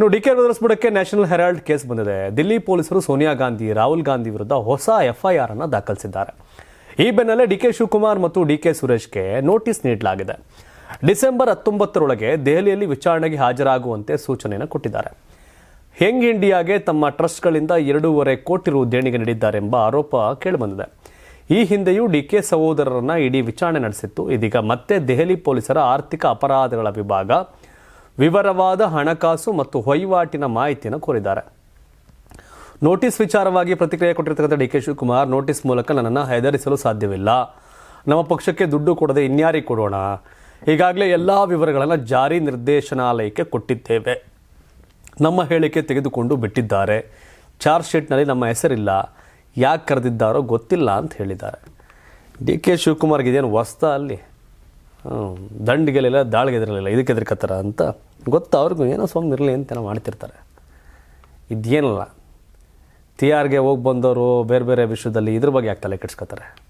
ಇನ್ನು D K ಬದಲಿಸ್ಬಿಡಕ್ಕೆ national Herald case ಬಂದಿದೆ. ದಿಲ್ಲಿ ಪೊಲೀಸರು ಸೋನಿಯಾ ಗಾಂಧಿ, ರಾಹುಲ್ ಗಾಂಧಿ ವಿರುದ್ಧ ಹೊಸ ಎಫ್ಐಆರ್ ಅನ್ನು ದಾಖಲಿಸಿದ್ದಾರೆ. ಈ ಬೆನ್ನಲ್ಲೇ ಡಿ ಕೆ ಶಿವಕುಮಾರ್ ಮತ್ತು ಡಿ ಕೆ ಸುರೇಶ್ಗೆ ನೋಟಿಸ್ ನೀಡಲಾಗಿದೆ. ಡಿಸೆಂಬರ್ ಹತ್ತೊಂಬತ್ತರೊಳಗೆ ದೆಹಲಿಯಲ್ಲಿ ವಿಚಾರಣೆಗೆ ಹಾಜರಾಗುವಂತೆ ಸೂಚನೆಯನ್ನು ಕೊಟ್ಟಿದ್ದಾರೆ. ಹೆಂಗ್ ಇಂಡಿಯಾಗೆ ತಮ್ಮ ಟ್ರಸ್ಟ್ಗಳಿಂದ ಎರಡೂವರೆ ಕೋಟಿ ರು ದೇಣಿಗೆ ನೀಡಿದ್ದಾರೆಂಬ ಆರೋಪ ಕೇಳಿಬಂದಿದೆ. ಈ ಹಿಂದೆಯೂ ಡಿಕೆ ಸಹೋದರರನ್ನ ಇಡೀ ವಿಚಾರಣೆ ನಡೆಸಿತ್ತು. ಇದೀಗ ಮತ್ತೆ ದೆಹಲಿ ಪೊಲೀಸರ ಆರ್ಥಿಕ ಅಪರಾಧಗಳ ವಿಭಾಗ ವಿವರವಾದ ಹಣಕಾಸು ಮತ್ತು ವಹಿವಾಟಿನ ಮಾಹಿತಿಯನ್ನು ಕೋರಿದ್ದಾರೆ. ನೋಟಿಸ್ ವಿಚಾರವಾಗಿ ಪ್ರತಿಕ್ರಿಯೆ ಕೊಟ್ಟಿರ್ತಕ್ಕಂಥ ಡಿ ಕೆ ಶಿವಕುಮಾರ್, ನೋಟಿಸ್ ಮೂಲಕ ನನ್ನನ್ನು ಹೆದರಿಸಲು ಸಾಧ್ಯವಿಲ್ಲ. ನಮ್ಮ ಪಕ್ಷಕ್ಕೆ ದುಡ್ಡು ಕೊಡದೆ ಇನ್ಯಾರಿಗೆ ಕೊಡೋಣ? ಈಗಾಗಲೇ ಎಲ್ಲ ವಿವರಗಳನ್ನು ಜಾರಿ ನಿರ್ದೇಶನಾಲಯಕ್ಕೆ ಕೊಟ್ಟಿದ್ದೇವೆ. ನಮ್ಮ ಹೇಳಿಕೆ ತೆಗೆದುಕೊಂಡು ಬಿಟ್ಟಿದ್ದಾರೆ. ಚಾರ್ಜ್ ಶೀಟ್ನಲ್ಲಿ ನಮ್ಮ ಹೆಸರಿಲ್ಲ. ಯಾಕೆ ಕರೆದಿದ್ದಾರೋ ಗೊತ್ತಿಲ್ಲ ಅಂತ ಹೇಳಿದ್ದಾರೆ. ಡಿ ಕೆ ಶಿವಕುಮಾರ್ಗೆ ಇದೇನು ಹೊಸ್ತ ಅಲ್ಲಿ? ಹ್ಮ್, ದಂಡಿಗೆಲಿಲ್ಲ ದಾಳಿಗೆ ಎದಿರಲಿಲ್ಲ ಇದಕ್ಕೆ ಎದುರ್ಕತ್ತಾರ ಅಂತ ಗೊತ್ತು? ಅವ್ರಿಗೂ ಏನೋ ಸುಮ್ಮನೆ ಇರಲಿ ಅಂತೇನೋ ಮಾಡ್ತಿರ್ತಾರೆ. ಇದೇನಲ್ಲ ಟಿ ಆರ್ಗೆ ಹೋಗಿ ಬಂದವರು ಬೇರೆ ಬೇರೆ ವಿಷಯದಲ್ಲಿ ಇದ್ರ ಬಗ್ಗೆ ಯಾಕೆ ತಲೆ ಕೆಡ್ಸ್ಕೊತಾರೆ?